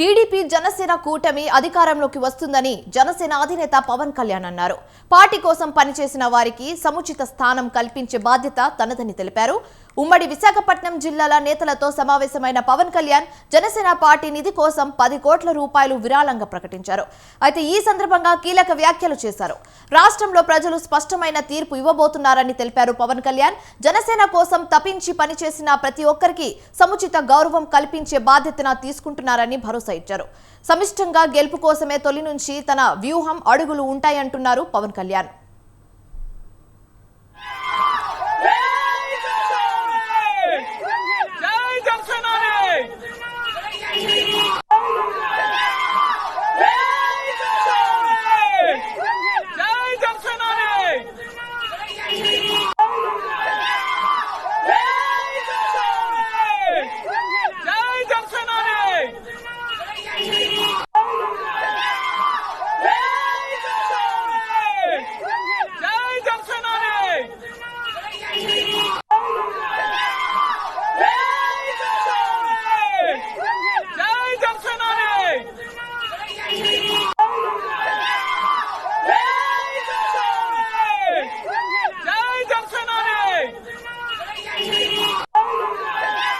TDP Janasena కూటమి అధికారంలోకి వస్తుందని జనసేన అధినేత పవన్ కళ్యాణ్ అన్నారు. పార్టీ కోసం పనిచేసిన వారికి సముచిత స్థానం కల్పించే బాధ్యత తనదని తెలిపారు. ఉమ్మడి విశాఖపట్నం జిల్లాల నేతలతో సమావేశమైన పవన్ కళ్యాణ్ జనసేన పార్టీ నిధి కోసం పది కోట్ల రూపాయలు విరాళంగా ప్రకటించారు. అయితే ఈ సందర్భంగా కీలక వ్యాఖ్యలు చేశారు. రాష్ట్రంలో ప్రజలు స్పష్టమైన తీర్పు ఇవ్వబోతున్నారని తెలిపారు పవన్ కళ్యాణ్. జనసేన కోసం తపించి పనిచేసిన ప్రతి ఒక్కరికి సముచిత గౌరవం కల్పించే బాధ్యతను తీసుకుంటున్నారని భరోసా ఇచ్చారు. సమిష్టంగా గెలుపు కోసమే తొలి నుంచి తన వ్యూహం అడుగులు ఉంటాయంటున్నారు పవన్ కళ్యాణ్.